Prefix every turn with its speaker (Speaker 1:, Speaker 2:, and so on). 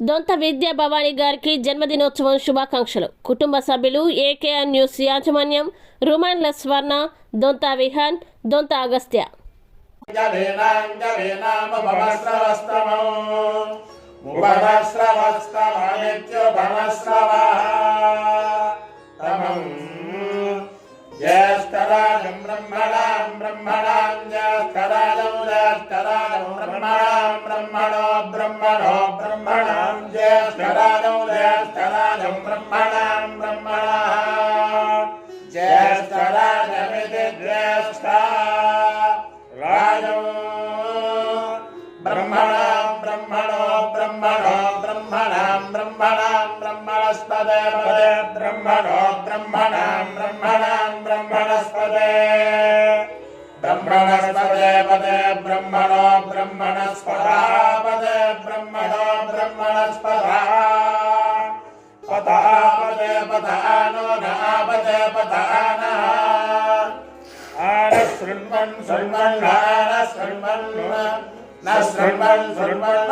Speaker 1: దొంత విద్యా భవానీ గారికి జన్మదినోత్సవం శుభాకాంక్షలు. కుటుంబ సభ్యులు ఏకేఆర్ న్యూస్ యాజమాన్యం రుమాన్ల స్వర్ణ దొంత విహాన్ దొంత అగస్త్య.
Speaker 2: జ్యేష్ఠరాజం బ్రహ్మణాం బ్రహ్మణాం జ్యేష్ఠరాజం జ్యేష్ఠరాజం బ్రహ్మణాం బ్రహ్మణో బ్రహ్మణో. జ్యేష్ఠరాజం జ్యేష్ఠరాజం బ్రహ్మణాం బ్రహ్మణ జ్యేష్ఠరాజమితి జ్యేష్ఠ రాజం బ్రహ్మణాం బ్రహ్మణో బ్రహ్మణో బ్రహ్మణాం బ్రహ్మణాం బ్రహ్మణస్పదే పదే బ్రహ్మణో బ్రహ్మణాం బ్రహ్మణాం బ్రహ్మణస్పదే బ్రహ్మణస్పదే పదే బ్రహ్మణో బ్రహ్మణస్పదా శృణ్వన్ శృణ్వన్ శృణ్వన్ శృణ్వన్